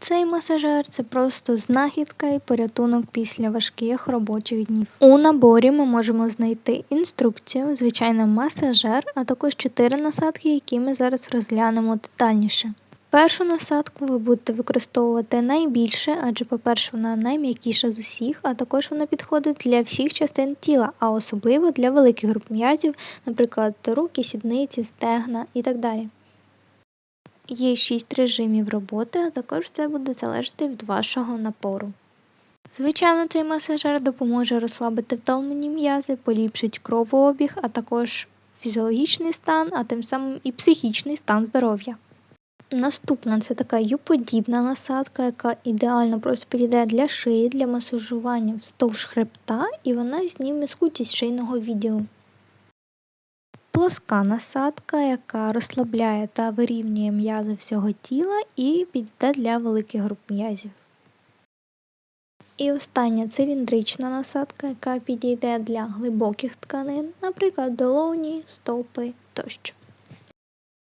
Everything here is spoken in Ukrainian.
Цей масажер це просто знахідка і порятунок після важких робочих днів. У наборі ми можемо знайти інструкцію, звичайно, масажер, а також чотири насадки, які ми зараз розглянемо детальніше. Першу насадку ви будете використовувати найбільше, адже, по-перше, вона найм'якіша з усіх, а також вона підходить для всіх частин тіла, а особливо для великих груп м'язів, наприклад, руки, сідниці, стегна і так далі. Є 6 режимів роботи, а також це буде залежати від вашого напору. Звичайно, цей масажер допоможе розслабити втомлені м'язи, поліпшить кровообіг, а також фізіологічний стан, а тим самим і психічний стан здоров'я. Наступна це така ю-подібна насадка, яка ідеально просто підійде для шиї, для масажування вздовж хребта, і вона зніме скутість шийного відділу. Плоска насадка, яка розслабляє та вирівнює м'язи всього тіла і підійде для великих груп м'язів. І остання циліндрична насадка, яка підійде для глибоких тканин, наприклад, долоні, стопи тощо.